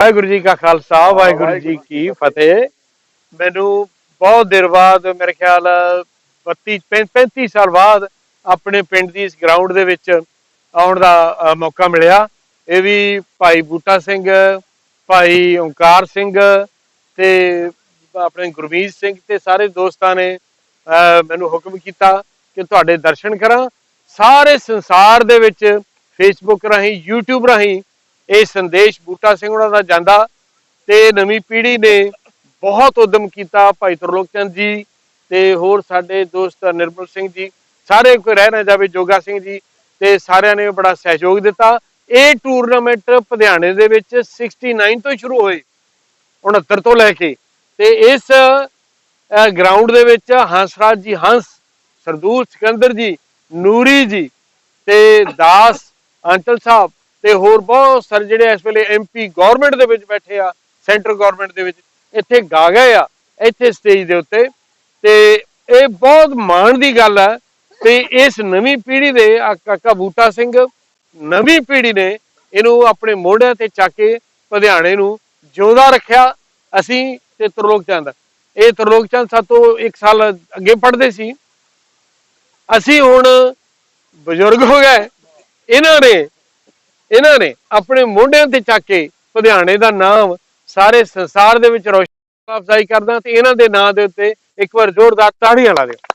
ਵਾਹਿਗੁਰੂ ਜੀ ਕਾ ਖਾਲਸਾ ਵਾਹਿਗੁਰੂ ਜੀ ਕੀ ਫਤਿਹ। ਮੈਨੂੰ ਬਹੁਤ ਦੇਰ ਬਾਅਦ ਮੇਰੇ ਖਿਆਲ 32 35 ਸਾਲ ਬਾਅਦ ਆਪਣੇ ਪਿੰਡ ਦੀ ਇਸ ਗਰਾਊਂਡ ਦੇ ਵਿੱਚ ਆਉਣ ਦਾ ਮੌਕਾ ਮਿਲਿਆ। ਇਹ ਵੀ ਭਾਈ ਬੂਟਾ ਸਿੰਘ ਭਾਈ ਓਂਕਾਰ ਸਿੰਘ ਤੇ ਆਪਣੇ ਗੁਰਮੀਤ ਸਿੰਘ ਤੇ ਸਾਰੇ ਦੋਸਤਾਂ ਨੇ ਅ, ਮੈਨੂੰ ਹੁਕਮ ਕੀਤਾ ਕਿ ਤੁਹਾਡੇ ਦਰਸ਼ਨ ਕਰਾਂ। ਸਾਰੇ ਸੰਸਾਰ ਦੇ ਵਿੱਚ ਫੇਸਬੁੱਕ ਰਾਹੀਂ YouTube ਰਾਹੀਂ ਇਹ ਸੰਦੇਸ਼ ਬੂਟਾ ਸਿੰਘ ਉਹਨਾਂ ਦਾ ਜਾਂਦਾ ਤੇ ਨਵੀਂ ਪੀੜ੍ਹੀ ਨੇ ਬਹੁਤ ਉਦਮ ਕੀਤਾ ਭਾਈ ਤਰਲੋਕ ਚੰਦ ਜੀ ਤੇ ਹੋਰ ਸਾਡੇ ਦੋਸਤ ਨਿਰਮਲ ਸਿੰਘ ਜੀ, ਸਾਰੇ ਕੋਈ ਰਹਿ ਨਾ ਜਾਵੇ ਜੋਗਾ ਸਿੰਘ ਜੀ ਤੇ ਸਾਰਿਆਂ ਨੇ ਬੜਾ ਸਹਿਯੋਗ ਦਿੱਤਾ। ਇਹ ਟੂਰਨਾਮੈਂਟ ਪਧਿਆਣੇ ਦੇ ਵਿੱਚ 69 ਤੋਂ ਸ਼ੁਰੂ ਹੋਏ 69 ਤੋਂ ਲੈ ਕੇ। ਤੇ ਇਸ ਗਰਾਊਂਡ ਦੇ ਵਿੱਚ ਹੰਸਰਾਜ ਜੀ, ਹੰਸ, ਸਰਦੂਲ ਸਿਕੰਦਰ ਜੀ, ਨੂਰੀ ਜੀ ਤੇ ਦਾਸ ਅੰਚਲ ਸਾਹਿਬ ਤੇ ਹੋਰ ਬਹੁਤ ਸਾਰੇ ਜਿਹੜੇ ਇਸ ਵੇਲੇ ਐਮਪੀ ਗਵਰਨਮੈਂਟ ਦੇ ਵਿੱਚ ਬੈਠੇ ਆ ਸੈਂਟਰ ਗਵਰਨਮੈਂਟ ਦੇ ਵਿੱਚ, ਇੱਥੇ ਗਾ ਗਏ ਆ, ਇੱਥੇ ਸਟੇਜ ਦੇ ਉੱਤੇ। ਤੇ ਇਹ ਬਹੁਤ ਮਾਣ ਦੀ ਗੱਲ ਹੈ ਤੇ ਇਸ ਨਵੀਂ ਪੀੜ੍ਹੀ ਦੇ ਆ ਕਾਕਾ ਬੂਟਾ ਸਿੰਘ, ਨਵੀਂ ਪੀੜ੍ਹੀ ਨੇ ਇਹਨੂੰ ਆਪਣੇ ਮੋਢਿਆਂ ਤੇ ਚੱਕ ਕੇ ਲੁਧਿਆਣੇ ਨੂੰ ਜਿਉਂਦਾ ਰੱਖਿਆ। ਅਸੀਂ ਤੇ ਤਰਲੋਕ ਚੰਦ। ਇਹ ਤਰਲੋਕ ਚੰਦ ਸਾਤੋਂ ਇੱਕ ਸਾਲ ਅੱਗੇ ਪੜ੍ਹਦੇ ਸੀ। ਅਸੀਂ ਹੁਣ ਬਜ਼ੁਰਗ ਹੋ ਗਏ। ਇਹਨਾਂ ਨੇ ਇਹਨਾਂ ਨੇ ਆਪਣੇ ਮੋਢਿਆਂ ਤੇ ਚੱਕ ਕੇ ਲੁਧਿਆਣੇ ਦਾ ਨਾਮ ਸਾਰੇ ਸੰਸਾਰ ਦੇ ਵਿੱਚ ਰੋਸ਼ਨ ਅਫਜ਼ਾਈ ਕਰਦਾ ਤੇ ਇਹਨਾਂ ਦੇ ਨਾਂ ਦੇ ਉੱਤੇ ਇੱਕ ਵਾਰ ਜ਼ੋਰਦਾਰ ਤਾੜੀਆਂ ਲਾ ਦਿਓ